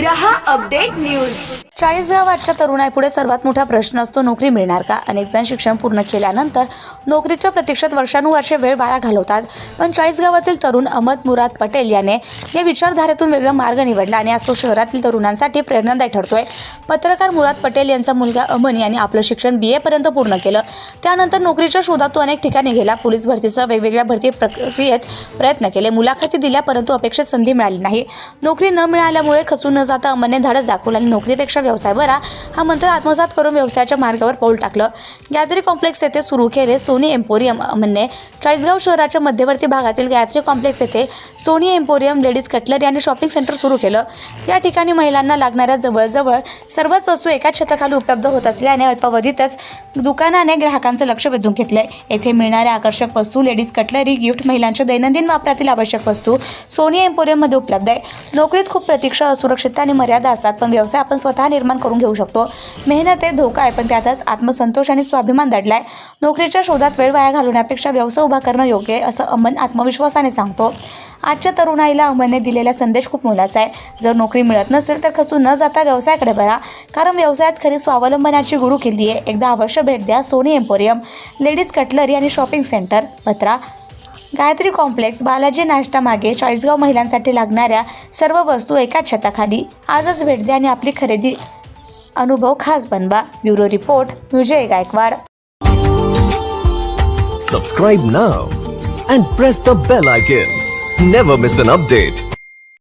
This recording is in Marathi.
रहा अपडेट न्यूज। चाळीसगावाच्या तरुणाईपुढे सर्वात मोठा प्रश्न असतो नोकरी मिळणार का? अनेक जण शिक्षण पूर्ण केल्यानंतर नोकरीच्या प्रतीक्षेत वर्षानुवर्षे वेळ वाया घालवतात. पण चाळीसगावातील तरुण अहमद मुराद पटेल याने या विचारधारेतून वेगळा मार्ग निवडला आणि आज तो शहरातील तरुणांसाठी प्रेरणादायी ठरतोय. पत्रकार मुराद पटेल यांचा मुलगा अमन यांनी आपलं शिक्षण बी एपर्यंत पूर्ण केलं. त्यानंतर नोकरीच्या शोधात तो अनेक ठिकाणी गेला. पोलीस भरतीसह वेगवेगळ्या भरती प्रक्रियेत प्रयत्न केले. मुलाखती दिल्या परंतु अपेक्षित संधी मिळाली नाही. नोकरी न मिळाल्यामुळे खचून न जाता अमनने धाडस दाखवलं आणि नोकरीपेक्षा व्यवसाय. बरा हा मंत्र आत्मसात करून व्यवसायाच्या मार्गावर पाऊल टाकलं. गॅदरी कॉम्प्लेक्स येथे सुरू केले सोनी एम्पोरियम अमनने चाळीसगाव शहराच्या मध्यवर्ती भागातील गायत्री कॉम्प्लेक्स येथे सोनी एम्पोरियम लेडीज कटलरी आणि शॉपिंग सेंटर सुरू केलं. या ठिकाणी महिलांना लागणाऱ्या जवळजवळ सर्वच वस्तू एकाच छताखाली उपलब्ध होत असल्याने अल्पावधीतच दुकानाने ग्राहकांचं लक्ष वेधून घेतलंय. येथे मिळणाऱ्या आकर्षक वस्तू लेडीज कटलरी गिफ्ट महिलांच्या दैनंदिन वापरातील आवश्यक वस्तू सोनी एम्पोरियममध्ये उपलब्ध आहे. नोकरीत खूप प्रतीक्षा असुरक्षितता आणि मर्यादा असतात पण व्यवसाय आपण स्वतः निर्माण करून घेऊ शकतो. मेहनत आहे धोका आहे पण त्यातच आत्मसंतोष आणि स्वाभिमान दडलाय. नोकरीच्या शोधात वेळ वाया घालवण्यापेक्षा व्यवसाय उभा करणं योग्य आहे असं अमन आत्मविश्वासाने सांगतो. आजच्या तरुणाईला अमनने दिलेला संदेश खूप मोलाचा आहे. जर नोकरी मिळत नसेल तर खचून न जाता व्यवसायाकडे बरा कारण व्यवसायात खरी स्वावलंबनाची गुरु केली आहे. एकदा अवश्य भेट द्या. सोनी एम्पोरियम लेडीज कटलरी आणि शॉपिंग सेंटर. पत्रा गायत्री कॉम्प्लेक्स बालाजी नाश्ता मागे चाळीसगाव महिलांसाठी लागणाऱ्या सर्व वस्तू एकाच छताखाली. आजच भेट द्या आणि आपली खरेदी अनुभव खास बनवा. Bureau report Vijay Gaikwad. Subscribe now and press the bell icon never miss an update